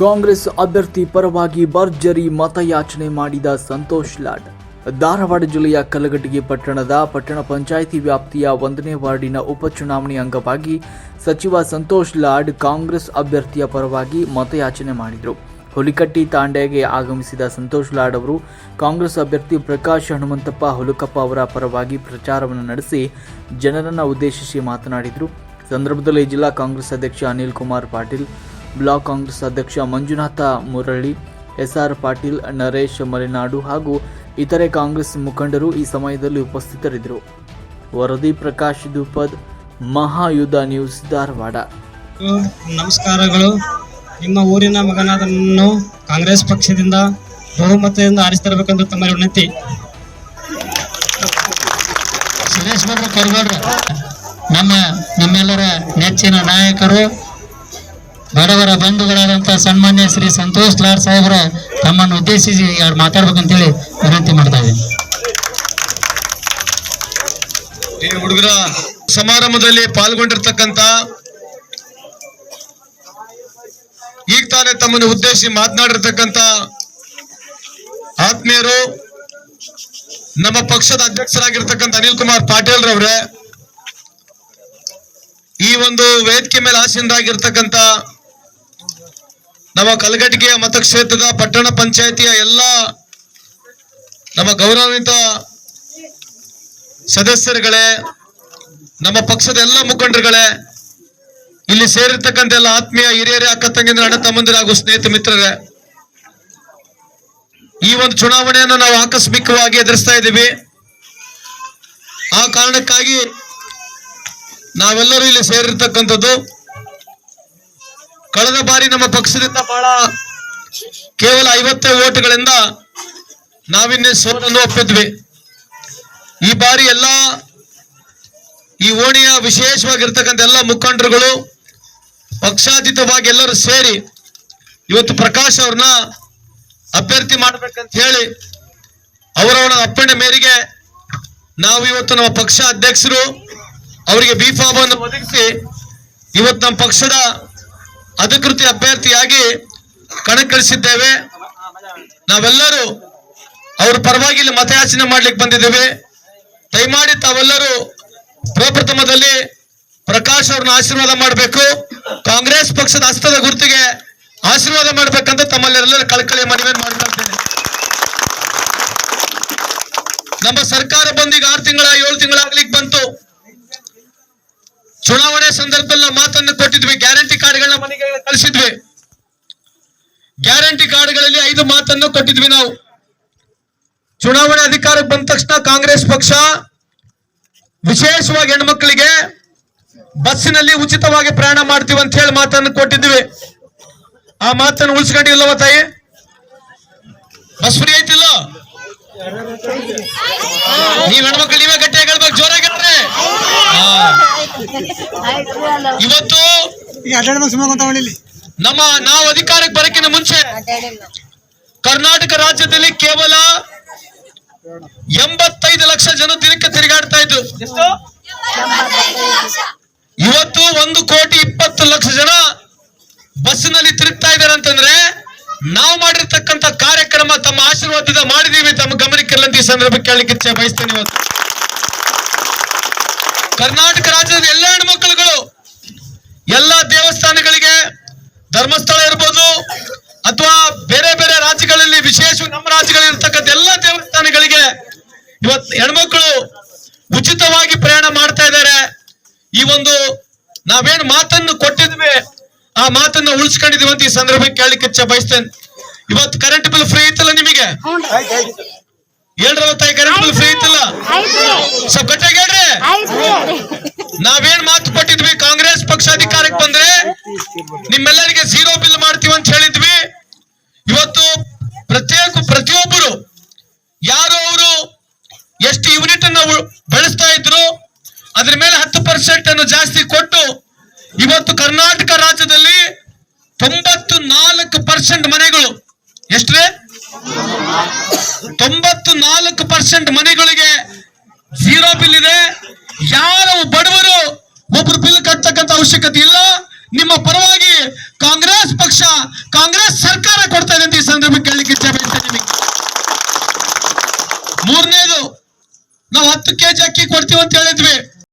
ಕಾಂಗ್ರೆಸ್ ಅಭ್ಯರ್ಥಿ ಪರವಾಗಿ ಭರ್ಜರಿ ಮತಯಾಚನೆ ಮಾಡಿದ ಸಂತೋಷ್ ಲಾಡ್. ಧಾರವಾಡ ಜಿಲ್ಲೆಯ ಕಲಘಟಗಿ ಪಟ್ಟಣದ ಪಟ್ಟಣ ಪಂಚಾಯಿತಿ ವ್ಯಾಪ್ತಿಯ ಒಂದನೇ ವಾರ್ಡಿನ ಉಪಚುನಾವಣೆ ಅಂಗವಾಗಿ ಸಚಿವ ಸಂತೋಷ್ ಲಾಡ್ ಕಾಂಗ್ರೆಸ್ ಅಭ್ಯರ್ಥಿಯ ಪರವಾಗಿ ಮತಯಾಚನೆ ಮಾಡಿದರು. ಹುಲಿಕಟ್ಟಿ ತಾಂಡೆಗೆ ಆಗಮಿಸಿದ ಸಂತೋಷ್ ಲಾಡ್ ಅವರು ಕಾಂಗ್ರೆಸ್ ಅಭ್ಯರ್ಥಿ ಪ್ರಕಾಶ್ ಹನುಮಂತಪ್ಪ ಹುಲುಕಪ್ಪ ಅವರ ಪರವಾಗಿ ಪ್ರಚಾರವನ್ನು ನಡೆಸಿ ಜನರನ್ನು ಉದ್ದೇಶಿಸಿ ಮಾತನಾಡಿದರು. ಸಂದರ್ಭದಲ್ಲಿ ಜಿಲ್ಲಾ ಕಾಂಗ್ರೆಸ್ ಅಧ್ಯಕ್ಷ ಅನಿಲ್ ಕುಮಾರ್ ಪಾಟೀಲ್ ಬ್ಲಾಕ್ ಕಾಂಗ್ರೆಸ್ ಅಧ್ಯಕ್ಷ ಮಂಜುನಾಥ ಮುರಳಿ, ಎಸ್ಆರ್ ಪಾಟೀಲ್, ನರೇಶ್ ಮಲೆನಾಡು ಹಾಗೂ ಇತರೆ ಕಾಂಗ್ರೆಸ್ ಮುಖಂಡರು ಈ ಸಮಯದಲ್ಲಿ ಉಪಸ್ಥಿತರಿದ್ದರು. ವರದಿ ಪ್ರಕಾಶ್ ದುಪದ್, ಮಹಾಯುಧ ನ್ಯೂಸ್ ಧಾರವಾಡ. ನಮಸ್ಕಾರಗಳು. ನಿಮ್ಮ ಊರಿನ ಮಗನಾದ ನನ್ನನ್ನು ಕಾಂಗ್ರೆಸ್ ಪಕ್ಷದಿಂದ ಬಹುಮತದಿಂದ ಆರಿಸ್ತಿರ್ಬೇಕಂತ ತಮ್ಮ ವಿನಂತಿ. ಸುರೇಶ್ ಬಾಬು ನಮ್ಮ ನಮ್ಮೆಲ್ಲರ ನೆಚ್ಚಿನ ನಾಯಕರು ಬಡವರ ಬಂಧುಗಳಾದಂಥ ಸನ್ಮಾನ್ಯ ಶ್ರೀ ಸಂತೋಷ್ ಲಾಡ್ ಸಾಹೇಬರ ತಮ್ಮನ್ನು ಉದ್ದೇಶಿಸಿ ಎರಡು ಮಾತಾಡ್ಬೇಕಂತೇಳಿ ವಿನಂತಿ ಮಾಡ್ತಾ ಇದ್ದೀನಿ. ಈ ಹುಡುಗರ, ಸಮಾರಂಭದಲ್ಲಿ ಪಾಲ್ಗೊಂಡಿರ್ತಕ್ಕಂತ ಈಗ ತಾನೇ ತಮ್ಮನ್ನು ಉದ್ದೇಶಿ ಮಾತನಾಡಿರ್ತಕ್ಕಂತ ಆತ್ಮೀಯರು, ನಮ್ಮ ಪಕ್ಷದ ಅಧ್ಯಕ್ಷರಾಗಿರ್ತಕ್ಕಂಥ ಅನಿಲ್ ಕುಮಾರ್ ಪಾಟೀಲ್ ರವ್ರೆ ಈ ಒಂದು ವೇದಿಕೆ ಮೇಲೆ ಆಸೀನರಾಗಿರ್ತಕ್ಕಂಥ ನಮ್ಮ ಕಲಘಟಗಿಯ ಮತಕ್ಷೇತ್ರದ ಪಟ್ಟಣ ಪಂಚಾಯತಿಯ ಎಲ್ಲ ನಮ್ಮ ಗೌರವಾನ್ವಿತ ಸದಸ್ಯರುಗಳೇ, ನಮ್ಮ ಪಕ್ಷದ ಎಲ್ಲ ಮುಖಂಡರುಗಳೇ, ಇಲ್ಲಿ ಸೇರಿರ್ತಕ್ಕಂಥ ಎಲ್ಲ ಆತ್ಮೀಯ ಹಿರಿಯರೇ, ಅಕ್ಕ ತಂಗಿಂದ ಅಣ್ಣ ತಮ್ಮಂದಿರ ಹಾಗೂ ಸ್ನೇಹಿತ ಮಿತ್ರರೇ, ಈ ಒಂದು ಚುನಾವಣೆಯನ್ನು ನಾವು ಆಕಸ್ಮಿಕವಾಗಿ ಎದುರಿಸ್ತಾ ಇದ್ದೀವಿ. ಆ ಕಾರಣಕ್ಕಾಗಿ ನಾವೆಲ್ಲರೂ ಇಲ್ಲಿ ಸೇರಿರ್ತಕ್ಕಂಥದ್ದು ಕಳೆದ ಬಾರಿ ನಮ್ಮ ಪಕ್ಷದಿಂದ ಬಹಳ ಕೇವಲ ಐವತ್ತು ಓಟ್ಗಳಿಂದ ನಾವಿನ್ನೇ ಸೋಲನ್ನು ಒಪ್ಪಿದ್ವಿ. ಈ ಬಾರಿ ಎಲ್ಲ ಈ ಓಣಿಯ ವಿಶೇಷವಾಗಿರ್ತಕ್ಕಂಥ ಎಲ್ಲ ಮುಖಂಡರುಗಳು ಪಕ್ಷಾತೀತವಾಗಿ ಎಲ್ಲರೂ ಸೇರಿ ಇವತ್ತು ಪ್ರಕಾಶ್ ಅವ್ರನ್ನ ಅಭ್ಯರ್ಥಿ ಮಾಡ್ಬೇಕಂತ ಹೇಳಿ ಅವರವರ ಅಪ್ಪಣೆ ಮೇರೆಗೆ ನಾವು ಇವತ್ತು ನಮ್ಮ ಪಕ್ಷ ಅಧ್ಯಕ್ಷರು ಅವರಿಗೆ ಬಿ ಅನ್ನು ಒದಗಿಸಿ ಇವತ್ತು ನಮ್ಮ ಪಕ್ಷದ ಅಧಿಕೃತ ಅಭ್ಯರ್ಥಿಯಾಗಿ ಕಣಕ್ಕಿಳಿಸಿದ್ದೇವೆ ನಾವೆಲ್ಲರೂ ಅವ್ರ ಪರವಾಗಿ ಇಲ್ಲಿ ಮತಯಾಚನೆ ಮಾಡ್ಲಿಕ್ಕೆ ಬಂದಿದ್ದೇವೆ. ದಯಮಾಡಿ ತಾವೆಲ್ಲರೂ ಪ್ರಪ್ರಥಮದಲ್ಲಿ ಪ್ರಕಾಶ್ ಅವ್ರನ್ನ ಆಶೀರ್ವಾದ ಮಾಡಬೇಕು. ಕಾಂಗ್ರೆಸ್ ಪಕ್ಷದ ಹಸ್ತದ ಗುರುತಿಗೆ ಆಶೀರ್ವಾದ ಮಾಡ್ಬೇಕಂತ ತಮ್ಮಲ್ಲೆಲ್ಲರೂ ಕಳಕಳಿ ಮನವಿ ಮಾಡ್ಕೊಳ್ತೇನೆ ನಮ್ಮ ಸರ್ಕಾರ ಬಂದೀಗ ಆರು ತಿಂಗಳ, ಏಳು ತಿಂಗಳಾಗ್ಲಿಕ್ಕೆ ಬಂತು. ಚುನಾವಣೆ ಸಂದರ್ಭದಲ್ಲಿ ಮಾತನ್ನು ಕೊಟ್ಟಿದ್ವಿ ಗ್ಯಾರಂಟಿ ಕಾರ್ಡ್ಗಳನ್ನ ಮನೆಗೆ ಕಳಿಸಿದ್ವಿ. ಗ್ಯಾರಂಟಿ ಕಾರ್ಡ್ಗಳಲ್ಲಿ ಐದು ಮಾತನ್ನು ಕೊಟ್ಟಿದ್ವಿ ನಾವು. ಚುನಾವಣೆ ಅಧಿಕಾರಕ್ಕೆ ಬಂದ ತಕ್ಷಣ ಕಾಂಗ್ರೆಸ್ ಪಕ್ಷ ವಿಶೇಷವಾಗಿ ಹೆಣ್ಮಕ್ಳಿಗೆ ಬಸ್ಸಿನಲ್ಲಿ ಉಚಿತವಾಗಿ ಪ್ರಯಾಣ ಮಾಡ್ತೀವಿ ಅಂತ ಹೇಳಿ ಮಾತನ್ನು ಕೊಟ್ಟಿದ್ವಿ. ಆ ಮಾತನ್ನು ಉಳಿಸ್ಕೊಂಡಿಲ್ಲವ ತಾಯಿ? ಬಸ್ ಫ್ರೀ ಐತಿಲ್ಲ? ನೀವ್ ಹೆಣ್ಮಕ್ಳು ನೀವೇ ಗಟ್ಟಿಯಾಗಿ ಹೇಳ್ಬೇಕು ಜೋರಾಗಿ ಇವತ್ತು ಈಗ ಅಡ್ಡಾಡ ಸುಮ್ಮನೆ ನಮ್ಮ ನಾವು ಅಧಿಕಾರಕ್ಕೆ ಬರಕ್ಕಿಂತ ಮುಂಚೆ ಕರ್ನಾಟಕ ರಾಜ್ಯದಲ್ಲಿ ಕೇವಲ ಎಂಬತ್ತೈದು ಲಕ್ಷ ಜನ ದಿನಕ್ಕೆ ತಿರುಗಾಡ್ತಾ ಇದ್ರು ಇವತ್ತು ಒಂದು ಕೋಟಿ ಇಪ್ಪತ್ತು ಲಕ್ಷ ಜನ ಬಸ್ಸಿನಲ್ಲಿ ತಿರುಗ್ತಾ ಇದ್ದಾರೆ ಅಂತಂದ್ರೆ ನಾವು ಮಾಡಿರ್ತಕ್ಕಂಥ ಕಾರ್ಯಕ್ರಮ ತಮ್ಮ ಆಶೀರ್ವಾದದ ಮಾಡಿದೀವಿ. ತಮ್ಮ ಗಮನಕ್ಕೆ ಅಂತ ಈ ಸಂದರ್ಭಕ್ಕೆ ಕೇಳಲಿಕ್ಕೆ ಇಚ್ಛೆ ಬಯಸ್ತೇನೆ ಇವತ್ತು. ಕರ್ನಾಟಕ ರಾಜ್ಯದ ಎಲ್ಲ ಹೆಣ್ಮಕ್ಳುಗಳು ಎಲ್ಲ ದೇವಸ್ಥಾನಗಳಿಗೆ ಧರ್ಮಸ್ಥಳ ಇರ್ಬೋದು ಅಥವಾ ಬೇರೆ ಬೇರೆ ರಾಜ್ಯಗಳಲ್ಲಿ ವಿಶೇಷ ನಮ್ಮ ರಾಜ್ಯಗಳಲ್ಲಿ ಇರ್ತಕ್ಕಂಥ ಎಲ್ಲ ದೇವಸ್ಥಾನಗಳಿಗೆ ಇವತ್ತು ಹೆಣ್ಮಕ್ಳು ಉಚಿತವಾಗಿ ಪ್ರಯಾಣ ಮಾಡ್ತಾ ಇದ್ದಾರೆ. ಈ ಒಂದು ನಾವೇನು ಮಾತನ್ನು ಕೊಟ್ಟಿದ್ವಿ ಆ ಮಾತನ್ನ ಉಳಿಸ್ಕೊಂಡಿದೀವಿ ಅಂತ ಈ ಸಂದರ್ಭಕ್ಕೆ ಕೇಳಲಿಕ್ಕೆ ಬಯಸ್ತೇನೆ. ಇವತ್ತು ಕರೆಂಟ್ ಬಿಲ್ ಫ್ರೀ ಇತ್ತಲ್ಲ ನಿಮಗೆ? ಹೇಳ್ರವ ತಾಯಿ ಕರೆಂಟ್ ಬಿಲ್ ಫ್ರೀ ಇತ್ತಲ್ಲ? ಸ್ವಲ್ಪ ಗಟ್ಟಿಯಾಗಿ ಹೇಳ್ರಿ. ನಾವೇನ್ ಮಾತು ಕೊಟ್ಟಿದ್ವಿ ಕಾಂಗ್ರೆಸ್ ಪಕ್ಷ ಅಧಿಕಾರಕ್ಕೆ ಬಂದ್ರೆ ನಿಮ್ಮೆಲ್ಲರಿಗೆ ಝೀರೋ ಬಿಲ್ ಮಾಡ್ತೀವಿ ಅಂತ ಹೇಳಿದ್ವಿ. ಇವತ್ತು ಪ್ರತ್ಯೇಕ ಪ್ರತಿಯೊಬ್ಬರು ಯಾರು ಅವರು ಎಷ್ಟು ಯೂನಿಟ್ ಅನ್ನು ಬೆಳೆಸ್ತಾ ಇದ್ರು, ಅದ್ರ ಮೇಲೆ ಹತ್ತು ಪರ್ಸೆಂಟ್ ಅನ್ನು ಜಾಸ್ತಿ ಕೊಟ್ಟು ಇವತ್ತು ಕರ್ನಾಟಕ ರಾಜ್ಯದಲ್ಲಿ ತೊಂಬತ್ತು ನಾಲ್ಕು ಪರ್ಸೆಂಟ್ ಮನೆಗಳು. ಎಷ್ಟ್ರೆ? ತೊಂಬತ್ತು ನಾಲ್ಕು ಪರ್ಸೆಂಟ್ ಮನೆಗಳಿಗೆ ಝೀರೋ ಬಿಲ್ ಇದೆ. ಯಾರು ಬಡವರು ಒಬ್ರು ಬಿಲ್ ಕಟ್ಟತಕ್ಕಂತ ಅವಶ್ಯಕತೆ ಇಲ್ಲ. ನಿಮ್ಮ ಪರವಾಗಿ ಕಾಂಗ್ರೆಸ್ ಪಕ್ಷ, ಕಾಂಗ್ರೆಸ್ ಸರ್ಕಾರ ಕೊಡ್ತಾ ಇದೆ ಅಂತ ಈ ಸಂದರ್ಭಕ್ಕೆ ಕೇಳಲಿಕ್ಕೆ ಇಚ್ಛೆ ಬಯಸ್ತೇನೆ ನಿಮಗೆ ಮೂರನೇದು, ನಾವು ಹತ್ತು ಕೆಜಿ ಅಕ್ಕಿ ಕೊಡ್ತೀವಿ ಅಂತ ಹೇಳಿದ್ವಿ.